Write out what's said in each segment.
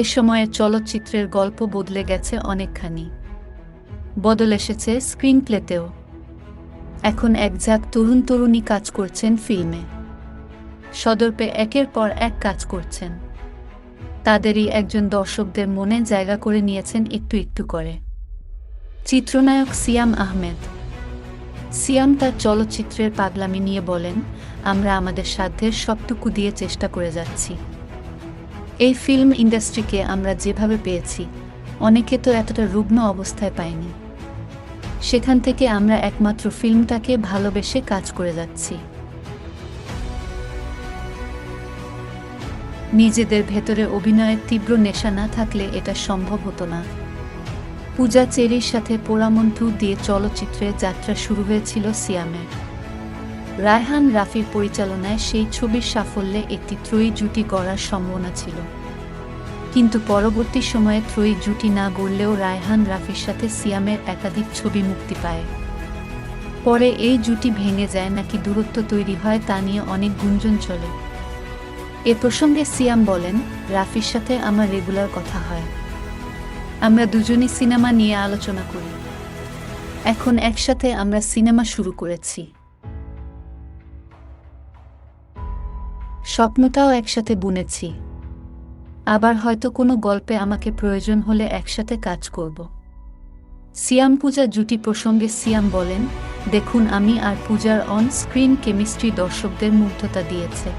এ সময়ে চলচ্চিত্রের গল্প বদলে গেছে অনেকখানি। বদল এসেছে স্ক্রিন প্লেতেও এখন একঝাঁক তরুণ তরুণী কাজ করছেন ফিল্মে। সদর্পে একের পর এক কাজ করছেন। তাদেরই একজন দর্শকদের মনে জায়গা করে নিয়েছেন একটু একটু করে। চিত্রনায়ক সিয়াম আহমেদ। সিয়াম তার চলচ্চিত্রের পাগলামি নিয়ে বলেন, আমরা আমাদের সাধ্যের সবটুকু দিয়ে চেষ্টা করে যাচ্ছি। এই ফিল্ম ইন্ডাস্ট্রিকে আমরা যেভাবে পেয়েছি, অনেকে তো এতটা রুগ্ন অবস্থায় পায়নি সেখান থেকে আমরা একমাত্র ফিল্মটাকে ভালোবেসে কাজ করে যাচ্ছি। নিজেদের ভেতরে অভিনয়ের তীব্র নেশা না থাকলে এটা সম্ভব হতো না। পূজা চেরির সাথে পোড়ামন্টু দিয়ে চলচ্চিত্রে যাত্রা শুরু হয়েছিল সিয়ামের। রায়হান রাফির পরিচালনায় সেই ছবির সাফল্যে একটি ত্রয়ী জুটি গড়ার সম্ভাবনা ছিল। কিন্তু পরবর্তী সময়ে ত্রয়ী জুটি না গড়লেও রায়হান রাফির সাথে সিয়ামের একাধিক ছবি মুক্তি পায়। পরে এই জুটি ভেঙে যায় নাকি দূরত্ব তৈরি হয় তা নিয়ে অনেক গুঞ্জন চলে। এ প্রসঙ্গে সিয়াম বলেন, রাফির সাথে আমার রেগুলার কথা হয়। আমরা দুজনই সিনেমা নিয়ে আলোচনা করি। এখন একসাথে আমরা সিনেমা শুরু করেছি। স্বপ্নটাও একসাথে বুনেছি। আবার হয়তো কোনো গল্পে আমাকে প্রয়োজন হলে একসাথে কাজ করব। সিয়াম পূজা জুটি প্রসঙ্গে সিয়াম বলেন, দেখুন, আমি আর পূজার অন স্ক্রিন কেমিস্ট্রি দর্শকদের মুগ্ধতা দিয়েছে।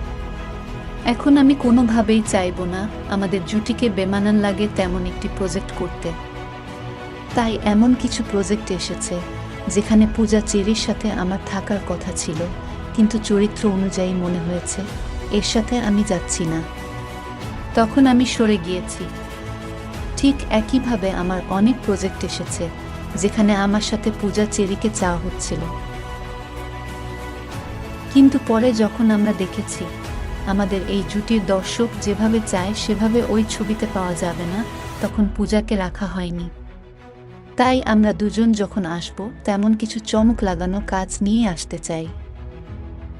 এখন আমি কোনোভাবেই চাইব না, আমাদের জুটিকে বেমানান লাগে তেমন একটি প্রজেক্ট করতে। তাই এমন কিছু প্রজেক্ট এসেছে, যেখানে পূজা চেরির সাথে আমার থাকার কথা ছিল, কিন্তু চরিত্র অনুযায়ী মনে হয়েছে এর সাথে আমি যাচ্ছি না। তখন আমি সরে গিয়েছি। ঠিক একইভাবে আমার অনেক প্রজেক্ট এসেছে, যেখানে আমার সাথে পূজা চেরিকে চাওয়া হচ্ছিল। কিন্তু পরে যখন আমরা দেখেছি, আমাদের এই জুটির দর্শক যেভাবে চায় সেভাবে ওই ছবিতে পাওয়া যাবে না, তখন পূজাকে রাখা হয়নি। তাই আমরা দুজন যখন আসব, তেমন কিছু চমক লাগানো কাজ নিয়ে আসতে চাই।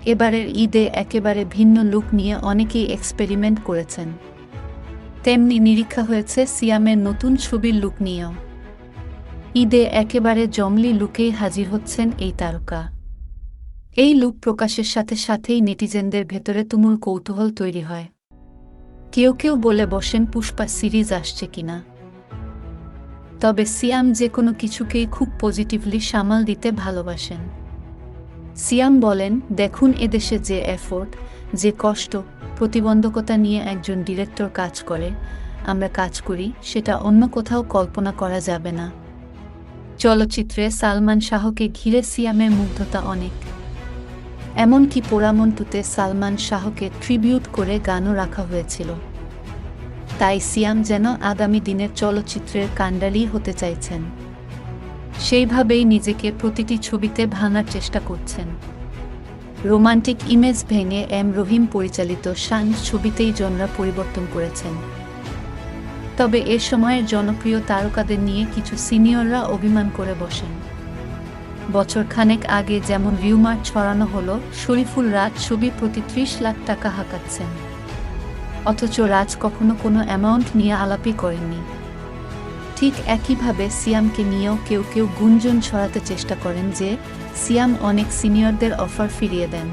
এবারের ঈদে একেবারে ভিন্ন লুক নিয়ে অনেকেই এক্সপেরিমেন্ট করেছেন। তেমনি নিরীক্ষা হয়েছে সিয়ামের নতুন ছবির লুক নিয়েও। ঈদে একেবারে জমলি লুকেই হাজির হচ্ছেন এই তারকা। এই লুক প্রকাশের সাথে সাথেই নেটিজেনদের ভেতরে তুমুল কৌতূহল তৈরি হয়। কেউ কেউ বলে বসেন, পুষ্পা, সিরিজ আসছে কিনা? তবে সিয়াম যে কোনো কিছুকেই খুব পজিটিভলি সামাল দিতে ভালোবাসেন। সিয়াম বলেন, দেখুন এদেশে যে এফোর্ট যে কষ্ট, প্রতিবন্ধকতা নিয়ে একজন ডিরেক্টর কাজ করে। আমরা কাজ করি, সেটা অন্য কোথাও কল্পনা করা যাবে না। চলচ্চিত্রে সালমান শাহকে ঘিরে সিয়ামের মুগ্ধতা অনেক। এমনকি পোড়ামন্টুতে সালমান শাহকে ট্রিবিউট করে গানও রাখা হয়েছিল। তাই সিয়াম যেন আগামী দিনের চলচ্চিত্রের কাণ্ডালি হতে চাইছেন। সেইভাবেই নিজেকে প্রতিটি ছবিতে ভাঙার চেষ্টা করছেন। রোমান্টিক ইমেজ ভেঙে এম রহিম পরিচালিত শান ছবিতেই জনরা পরিবর্তন করেছেন। তবে এ সময়ের জনপ্রিয় তারকাদের নিয়ে কিছু সিনিয়ররা অভিমান করে বসেন। বছর খানেক আগে যেমন রিউমার ছড়ানো হলো, শরীফুল রাজ ছবি প্রতি ত্রিশ লাখ টাকা হাঁকাচ্ছেন। অথচ রাজ কখনো কোনো অ্যামাউন্ট নিয়ে আলাপই করেননি। ঠিক একইভাবে সিয়ামকে নিয়েও কেউ কেউ গুঞ্জন ছড়াতে চেষ্টা করেন যে সিয়াম অনেক সিনিয়রদের অফার ফিরিয়ে দেন।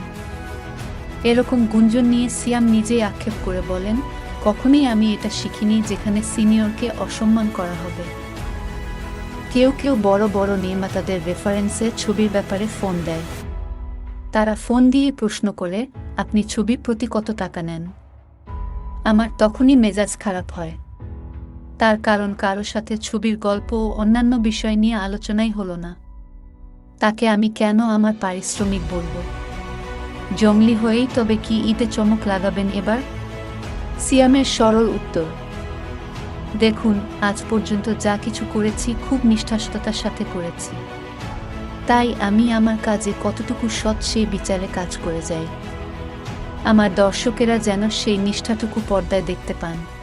এরকম গুঞ্জন নিয়ে সিয়াম নিজেই আক্ষেপ করে বলেন, কখনোই আমি এটা শিখিনি যেখানে সিনিয়রকে অসম্মান করা হবে। কেউ কেউ বড় বড় নির্মাতাদের রেফারেন্সে ছবির ব্যাপারে ফোন দেয়। তারা ফোন দিয়ে প্রশ্ন করে, আপনি ছবি প্রতি কত টাকা নেন? আমার তখনই মেজাজ খারাপ হয়। তার কারণ কারও সাথে ছবির গল্প ও অন্যান্য বিষয় নিয়ে আলোচনাই হলো না। তাকে আমি কেন আমার পারিশ্রমিক বলব? জঙ্গলি হয়েই তবে কি ঈদে চমক লাগাবেন এবার? সিয়ামের সরল উত্তর। দেখুন, আজ পর্যন্ত যা কিছু করেছি খুব নিষ্ঠাস্ততার সাথে করেছি। তাই আমি আমার কাজে কতটুকু সৎ সেই বিচারে কাজ করে যাই। আমার দর্শকেরা যেন সেই নিষ্ঠাটুকু পর্দায় দেখতে পান।